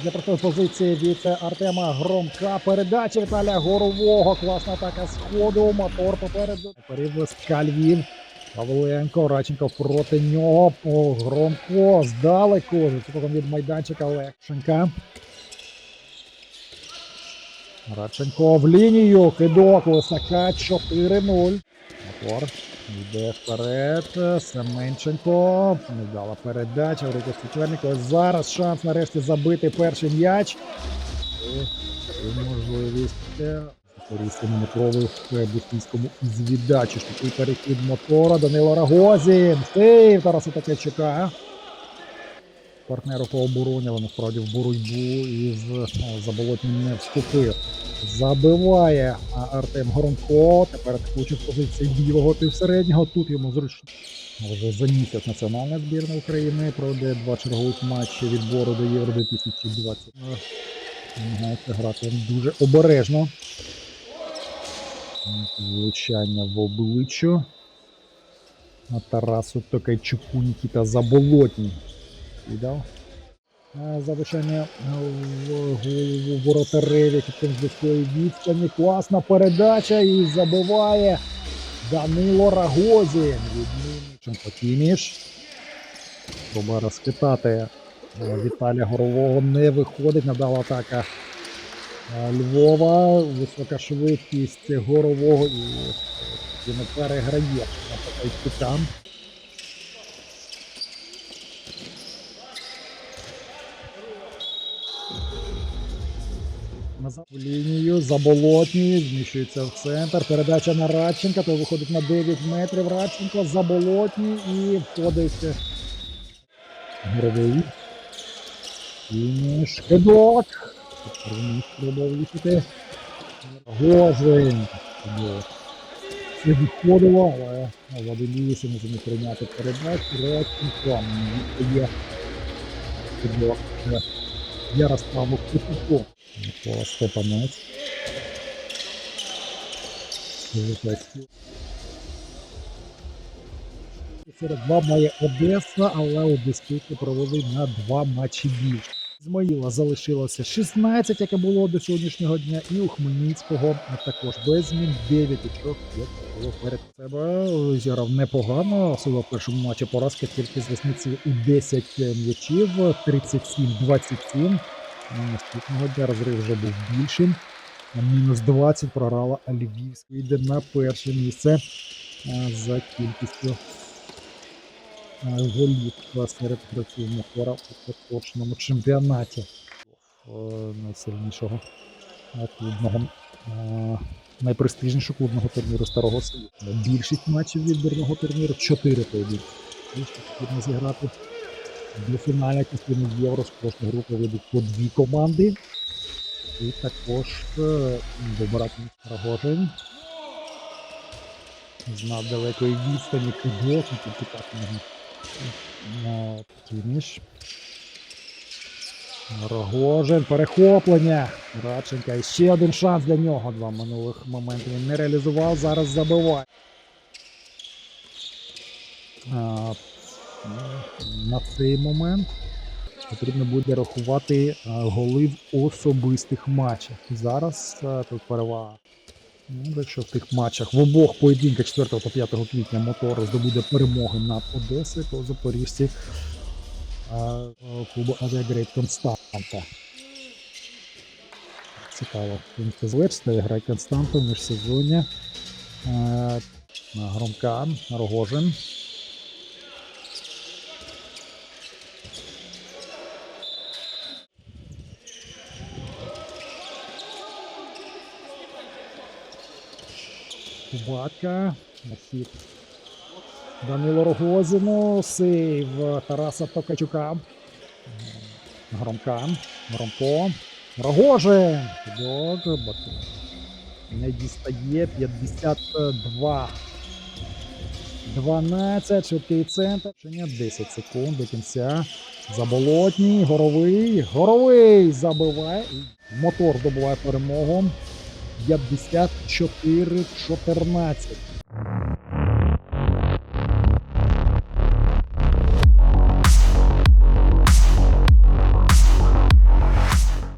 Для простої позиції від Артема Громка. Передача Віталія Горового. Класна атака з ходу. Мотор попереду. Перевозка Львів. Павленко, Раченко проти нього. О, Громко здалеку. Відсотоком від майданчика Легшенка. Радченко в лінію. Кидок Лисака 4-0. Мотор йде вперед. Семенченко. Невдала передача. в руку суперника. Зараз шанс нарешті забити перший м'яч. І, і можливість е, в Бухівському із віддачі. Такий перехід мотора. Данило Рагозін. Сейв Тараса таке чекає. Партнеру по обороні, але насправді в боротьбу із е, заболотнім не вступив. Забиває Артем Громко. Тепер атакуючи з позиції білого півсереднього. Тут йому зручно. Вже за місяць національна збірна України пройде два чергових матчі відбору до Євро 2020. Е, Намагається грати дуже обережно. Влучання в обличчя. На Тарасу Токайчуку Нікіта Заболотній. Віддав. Е, Залишання е, в голову воротареві з близької відстані. Класна передача і забиває Данило Рагозін. Відмінничем Покіміш. Проба розхитати е, Віталія Горового не виходить. Надала атака Львова. Висока швидкість Горового і він переграє на. Назад в лінію, заболотній, зміщується в центр. Передача на Радченка, той виходить на 9 метрів. Радченко, заболотній і входить Гровий. Фініш. Кидок. Вернув, Спробував вліпити. Гожин. Це відходило, але Владимирівся не зміг прийняти передачу. Радченко. Є. Кидок. Ярославу Кутуку. Микола Степанець. Серед два має Одеса, але у дискуті провели на два матчі більше. Змаїла залишилося 16, яке було до сьогоднішнього дня, і у Хмельницького також без змін 9 очок, як було перед себе. Зіграв непогано. Сила в першому матчі поразки тільки з різниці у 10 м'ячів, 37-27. Наступного дня розрив вже був більшим. Мінус 20 програла Львівська. Йде на перше місце за кількістю а, голів а, серед гравців у поточному чемпіонаті Е, найсильнішого клубного. Найпрестижнішого клубного турніру Старого Світу. Більшість матчів відбірного турніру 4 поєдинки. Ще потрібно зіграти до фінальної частини євро з кожної групи вийдуть по дві команди. І також е, добирати Рогожин. З далекої відстані і тільки так можна на. Рогожин, перехоплення. Радченка. І ще один шанс для нього. Два минулих моменти він не реалізував, зараз забиває. На цей момент потрібно буде рахувати голи в особистих матчах. Зараз тут перевага. Ну, якщо в тих матчах в обох поєдинках 4 та 5 квітня мотор здобуде перемоги над Одесою, то запоріжці е, клубу Авіагрейт Константа. Цікаво, він зверстає, грає Константа в міжсезоння. Е, Громка, Рогожин. Кубатка. Нахід. Данило Рогозіну. Сейв Тараса Токачука. Громка. Громко. Рогожин. Кидок. Не дістає. 52. 12. Швидкий центр. Чиня 10 секунд до кінця. Заболотній. Горовий. Горовий забиває. Мотор здобуває перемогу. 54-14.